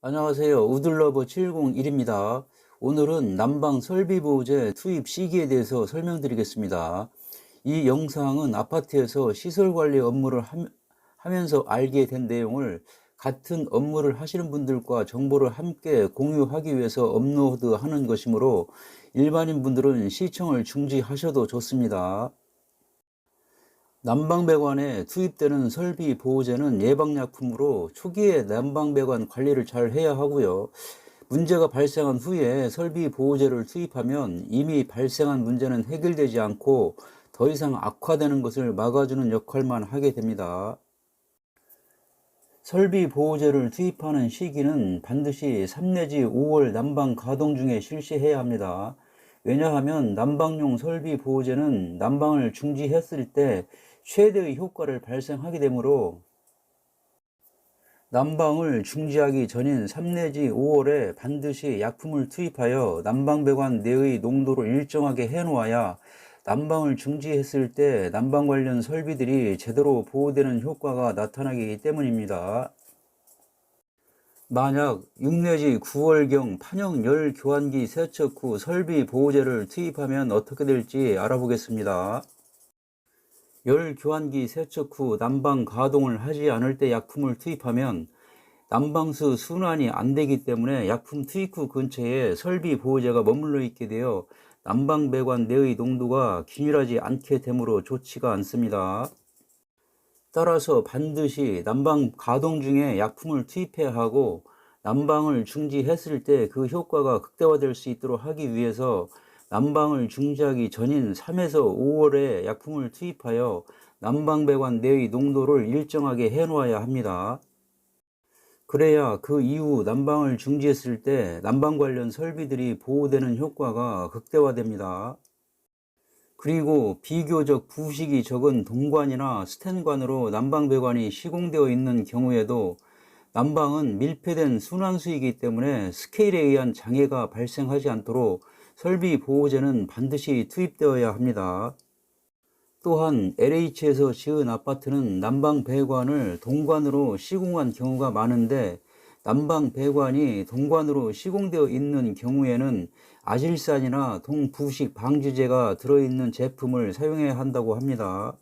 안녕하세요. 우들러버 701입니다. 오늘은 난방 설비보호제 투입 시기에 대해서 설명드리겠습니다. 이 영상은 아파트에서 시설 관리 업무를 함- 하면서 알게 된 내용을 같은 업무를 하시는 분들과 정보를 함께 공유하기 위해서 업로드하는 것이므로 일반인 분들은 시청을 중지하셔도 좋습니다. 난방배관에 투입되는 설비 보호제는 예방약품으로 초기에 난방배관 관리를 잘 해야 하고요. 문제가 발생한 후에 설비 보호제를 투입하면 이미 발생한 문제는 해결되지 않고 더 이상 악화되는 것을 막아주는 역할만 하게 됩니다. 설비 보호제를 투입하는 시기는 반드시 3 내지 5월 난방 가동 중에 실시해야 합니다. 왜냐하면 난방용 설비 보호제는 난방을 중지했을 때 최대의 효과를 발생하게 되므로 난방을 중지하기 전인 3 내지 5월에 반드시 약품을 투입하여 난방배관 내의 농도를 일정하게 해놓아야 난방을 중지했을 때 난방 관련 설비들이 제대로 보호되는 효과가 나타나기 때문입니다. 만약 6 내지 9월경 판형 열 교환기 세척 후 설비 보호제를 투입하면 어떻게 될지 알아보겠습니다. 열 교환기 세척 후 난방 가동을 하지 않을 때 약품을 투입하면 난방수 순환이 안 되기 때문에 약품 투입 후 근처에 설비 보호제가 머물러 있게 되어 난방 배관 내의 농도가 균일하지 않게 되므로 좋지가 않습니다. 따라서 반드시 난방 가동 중에 약품을 투입해야 하고 난방을 중지했을 때 그 효과가 극대화될 수 있도록 하기 위해서 난방을 중지하기 전인 3에서 5월에 약품을 투입하여 난방배관 내의 농도를 일정하게 해놓아야 합니다. 그래야 그 이후 난방을 중지했을 때 난방 관련 설비들이 보호되는 효과가 극대화됩니다. 그리고 비교적 부식이 적은 동관이나 스텐관으로 난방배관이 시공되어 있는 경우에도 난방은 밀폐된 순환수이기 때문에 스케일에 의한 장애가 발생하지 않도록 설비 보호제는 반드시 투입되어야 합니다. 또한 LH에서 지은 아파트는 난방 배관을 동관으로 시공한 경우가 많은데 난방 배관이 동관으로 시공되어 있는 경우에는 아질산이나 동부식 방지제가 들어있는 제품을 사용해야 한다고 합니다.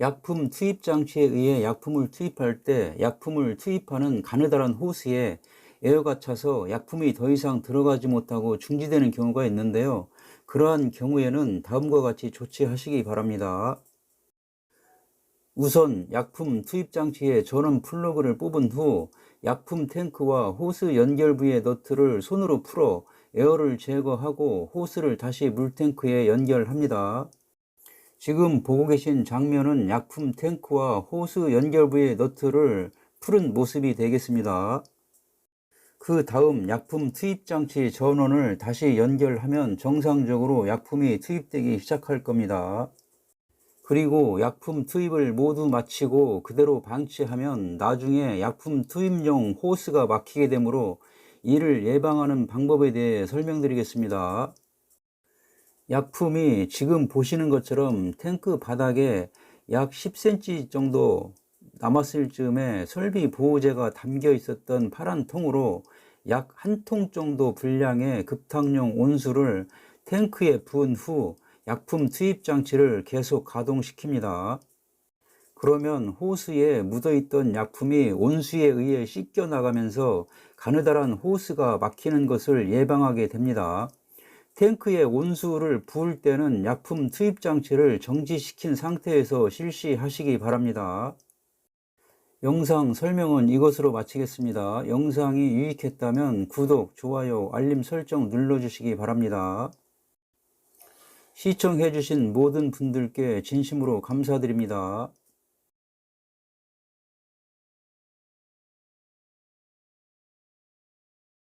약품 투입 장치에 의해 약품을 투입할 때 약품을 투입하는 가느다란 호스에 에어가 차서 약품이 더 이상 들어가지 못하고 중지되는 경우가 있는데요. 그러한 경우에는 다음과 같이 조치하시기 바랍니다. 우선 약품 투입 장치의 전원 플러그를 뽑은 후 약품 탱크와 호스 연결 부의 너트를 손으로 풀어 에어를 제거하고 호스를 다시 물탱크에 연결합니다. 지금 보고 계신 장면은 약품 탱크와 호스 연결부의 너트를 푸른 모습이 되겠습니다. 그 다음 약품 투입 장치 전원을 다시 연결하면 정상적으로 약품이 투입되기 시작할 겁니다. 그리고 약품 투입을 모두 마치고 그대로 방치하면 나중에 약품 투입용 호스가 막히게 되므로 이를 예방하는 방법에 대해 설명드리겠습니다. 약품이 지금 보시는 것처럼 탱크 바닥에 약 10cm 정도 남았을 즈음에 설비 보호제가 담겨 있었던 파란 통으로 약 한 통 정도 분량의 급탕용 온수를 탱크에 부은 후 약품 투입 장치를 계속 가동시킵니다. 그러면 호스에 묻어있던 약품이 온수에 의해 씻겨 나가면서 가느다란 호스가 막히는 것을 예방하게 됩니다. 탱크에 온수를 부을 때는 약품 투입 장치를 정지시킨 상태에서 실시하시기 바랍니다. 영상 설명은 이것으로 마치겠습니다. 영상이 유익했다면 구독, 좋아요, 알림 설정 눌러주시기 바랍니다. 시청해주신 모든 분들께 진심으로 감사드립니다.